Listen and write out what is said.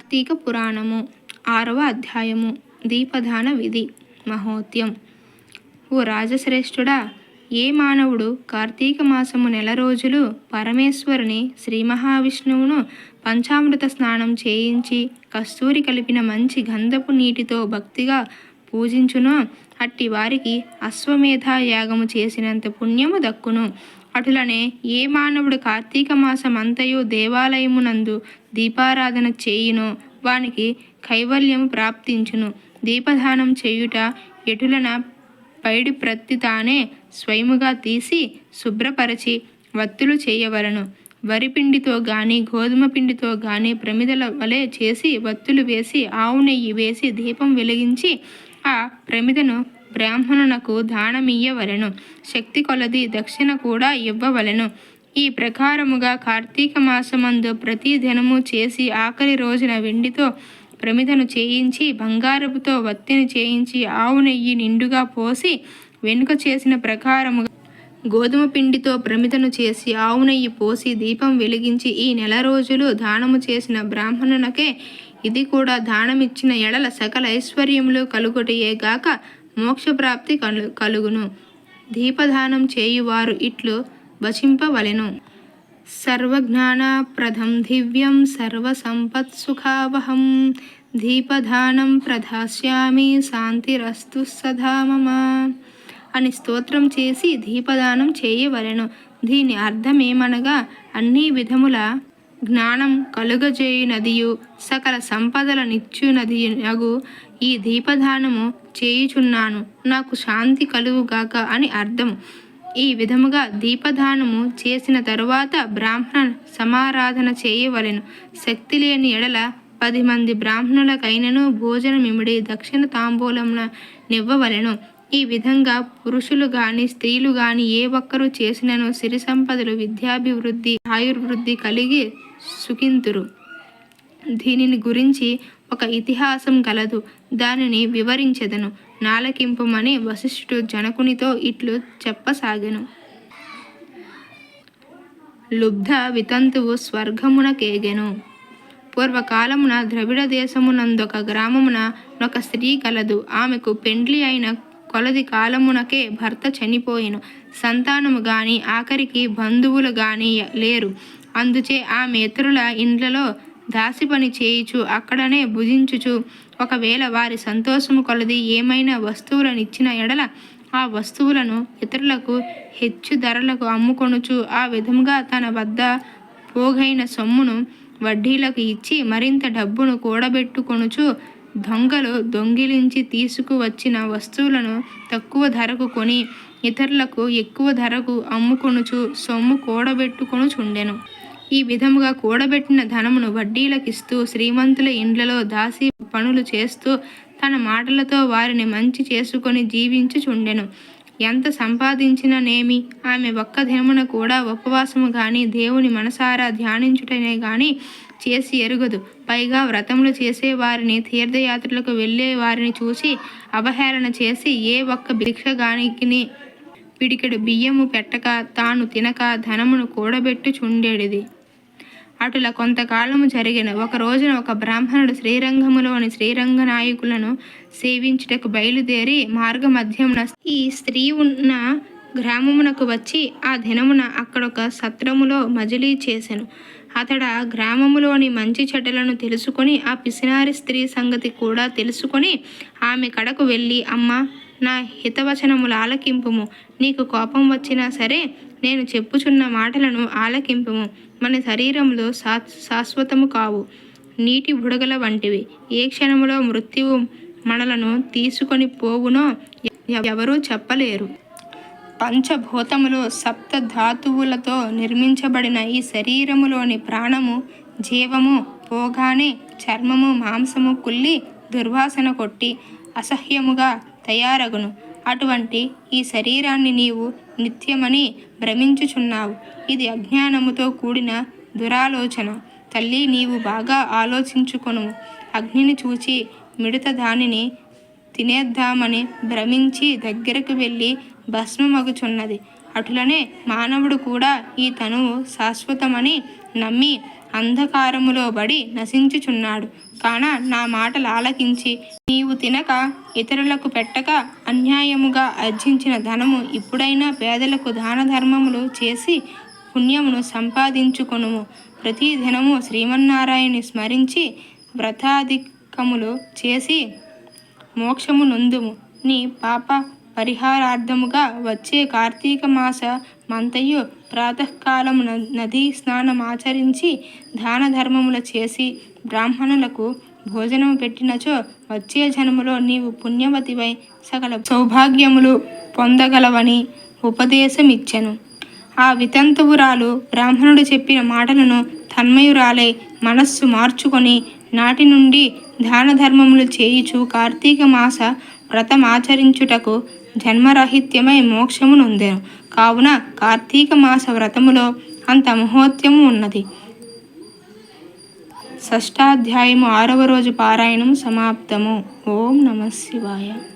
కార్తీక పురాణము. ఆరవ అధ్యాయము. దీపదాన విధి. మహోత్యం. ఓ రాజశ్రేష్ఠుడా ఏ మానవుడు కార్తీక మాసము నెల రోజులు పరమేశ్వరుని శ్రీ మహావిష్ణువును పంచామృత స్నానం చేయించి కస్తూరి కలిపిన మంచి గంధపు నీటితో భక్తిగా పూజించునో. అట్టి వారికి అశ్వమేధ యాగము చేసినంత పుణ్యము దక్కును. అటులనే ఏ మానవుడు కార్తీక మాసం అంతయు దేవాలయమునందు దీపారాధన చేయునో వానికి కైవల్యము ప్రాప్తించును. దీపదానం చేయుట ఎటులన పైడి ప్రత్తి తానే స్వయముగా తీసి శుభ్రపరచి వత్తులు చేయవలను. వరిపిండితో గాని గోధుమ పిండితో గాని ప్రమిదల వలె చేసి వత్తులు వేసి ఆవు నెయ్యి వేసి దీపం వెలిగించి ఆ ప్రమిదను బ్రాహ్మణునకు దానమియ్యవలెను. శక్తి కొలది దక్షిణ కూడా ఇవ్వవలెను. ఈ ప్రకారముగా కార్తీక మాసమందు ప్రతి దినము చేసి ఆఖరి రోజున వెండితో ప్రమిదను చేయించి బంగారపుతో వత్తిని చేయించి ఆవు నెయ్యి నిండుగా పోసి వెనుక చేసిన ప్రకారముగా గోధుమ పిండితో ప్రమిదను చేసి ఆవు నెయ్యి పోసి దీపం వెలిగించి ఈ నెల రోజులు దానము చేసిన బ్రాహ్మణునకే ఇది కూడా దానమిచ్చిన ఎడల సకల ఐశ్వర్యములు కలుగుటయే గాక మోక్షప్రాప్తి కలు కలుగును. దీపదానం చేయువారు ఇట్లు వచింపవలెను. సర్వజ్ఞానప్రదం దివ్యం సర్వసంపత్సుఖావహం. దీపదానం ప్రధాస్యామి శాంతిరస్తు సదా మమ. అని స్తోత్రం చేసి దీపదానం చేయవలెను. దీని అర్థమేమనగా అన్ని విధముల జ్ఞానం కలుగజేయునదియు సకల సంపదల నిత్యునదియగు ఈ దీపదానము చేయుచున్నాను. నాకు శాంతి కలుగుగాక అని అర్థం. ఈ విధముగా దీపదానము చేసిన తరువాత బ్రాహ్మణ సమారాధన చేయవలెను. శక్తి లేని ఎడల పది మంది బ్రాహ్మణులకైనను భోజనమిమిడి దక్షిణ తాంబూలమున నివ్వవలెను. ఈ విధంగా పురుషులు గాని స్త్రీలు గాని ఏ ఒక్కరూ చేసినను సిరి సంపదలు విద్యాభివృద్ధి ఆయుర్వృద్ధి కలిగి సుఖింతురు. దీనిని గురించి ఒక ఇతిహాసం కలదు దానిని వివరించెదను. నాలకింపుమని వశిష్ఠుడు జనకునితో ఇట్లు చెప్పసాగెను. లుబ్ధ వితంతువు స్వర్గమునకేగెను పూర్వకాలమున ద్రవిడ దేశమునందొక గ్రామమున ఒక స్త్రీ కలదు. ఆమెకు పెండ్లి అయిన కొలది కాలమునకే భర్త చనిపోయిను. సంతానము గాని ఆఖరికి బంధువులు గాని లేరు. అందుచే ఆమె ఇతరుల ఇండ్లలో దాసి పని చేయుచు అక్కడనే భుజించుచు ఒకవేళ వారి సంతోషము కొలది ఏమైనా వస్తువులను ఇచ్చిన ఎడల ఆ వస్తువులను ఇతరులకు హెచ్చు ధరలకు అమ్ముకొనుచు ఆ విధముగా తన వద్ద పోగైన సొమ్మును వడ్డీలకు ఇచ్చి మరింత డబ్బును కూడబెట్టుకొనుచు దొంగలు దొంగిలించి తీసుకువచ్చిన వస్తువులను తక్కువ ధరకు కొని ఇతరులకు ఎక్కువ ధరకు అమ్ముకొనుచు సొమ్ము కూడబెట్టుకొనుచుండెను. ఈ విధముగా కూడబెట్టిన ధనమును వడ్డీలకిస్తూ శ్రీమంతుల ఇండ్లలో దాసి పనులు చేస్తూ తన మాటలతో వారిని మంచి చేసుకొని జీవించుచుండెను. ఎంత సంపాదించిననేమి? ఆమె ఒక్క దినమున కూడా ఉపవాసము కానీ దేవుని మనసారా ధ్యానించుటనే కానీ చేసి ఎరుగదు. పైగా వ్రతములు చేసే వారిని తీర్థయాత్రలకు వెళ్ళే వారిని చూసి అవహేళన చేసి ఏ ఒక్క భిక్షగానికి పిడికెడు బియ్యము పెట్టక తాను తినక ధనమును కూడబెట్టుచుండేడిది. అటుల కొంతకాలము జరిగిన. ఒక రోజున ఒక బ్రాహ్మణుడు శ్రీరంగములోని శ్రీరంగ నాయకులను సేవించుటకు బయలుదేరి మార్గ మధ్యమున ఈ స్త్రీ ఉన్న గ్రామమునకు వచ్చి ఆ దినమున అక్కడొక సత్రములో మజిలీ చేసెను. అతడ గ్రామములోని మంచి చెడ్డలను తెలుసుకొని ఆ పిసినారి స్త్రీ సంగతి కూడా తెలుసుకొని ఆమె కడకు వెళ్ళి అమ్మ నా హితవచనములు ఆలకింపుము. నీకు కోపం వచ్చినా సరే నేను చెప్పుచున్న మాటలను ఆలకింపుము. మన శరీరంలో శా శాశ్వతము కావు. నీటి బుడగల వంటివి. ఏ క్షణములో మృత్యువు మనలను తీసుకొని పోవునో ఎవరూ చెప్పలేరు. పంచభూతములు సప్త ధాతువులతో నిర్మించబడిన ఈ శరీరములోని ప్రాణము జీవము పోగానే చర్మము మాంసము కుల్లి దుర్వాసన కొట్టి అసహ్యముగా తయారగును. అటువంటి ఈ శరీరాన్ని నీవు నిత్యమని భ్రమించుచున్నావు. ఇది అజ్ఞానముతో కూడిన దురాలోచన. తల్లి నీవు బాగా ఆలోచించుకొను. అగ్నిని చూచి మిడత దానిని తినేద్దామని భ్రమించి దగ్గరకు వెళ్ళి భస్మమగుచున్నది. అటులనే మానవుడు కూడా ఈ తనువు శాశ్వతమని నమ్మి అంధకారములో బడి నశించుచున్నాడు. కాన నా మాటలు ఆలకించి నీవు తినక ఇతరులకు పెట్టక అన్యాయముగా అర్జించిన ధనము ఇప్పుడైనా పేదలకు దాన ధర్మములు చేసి పుణ్యమును సంపాదించుకొనుము. ప్రతి దినము శ్రీమన్నారాయణని స్మరించి వ్రతాధికములు చేసి మోక్షము నొందుము. నీ పాప పరిహారార్థముగా వచ్చే కార్తీక మాస మంతయు ప్రాతకాలమున నదీ స్నానమాచరించి దాన ధర్మములు చేసి బ్రాహ్మణులకు భోజనము పెట్టినచో వచ్చే జన్మలో నీవు పుణ్యవతివై సకల సౌభాగ్యములు పొందగలవని ఉపదేశమిచ్చెను. ఆ వితంతువురాలు బ్రాహ్మణుడు చెప్పిన మాటలను తన్మయురాలై మనస్సు మార్చుకొని నాటి నుండి దాన ధర్మములు చేయుచు కార్తీక మాస వ్రతమాచరించుటకు జన్మరాహిత్యమై మోక్షము నొందెను. కావున కార్తీక మాస వ్రతములో అంత మహోత్యము ఉన్నది. షష్టాధ్యాయము ఆరవ రోజు పారాయణం సమాప్తము. ఓం నమ శివాయ.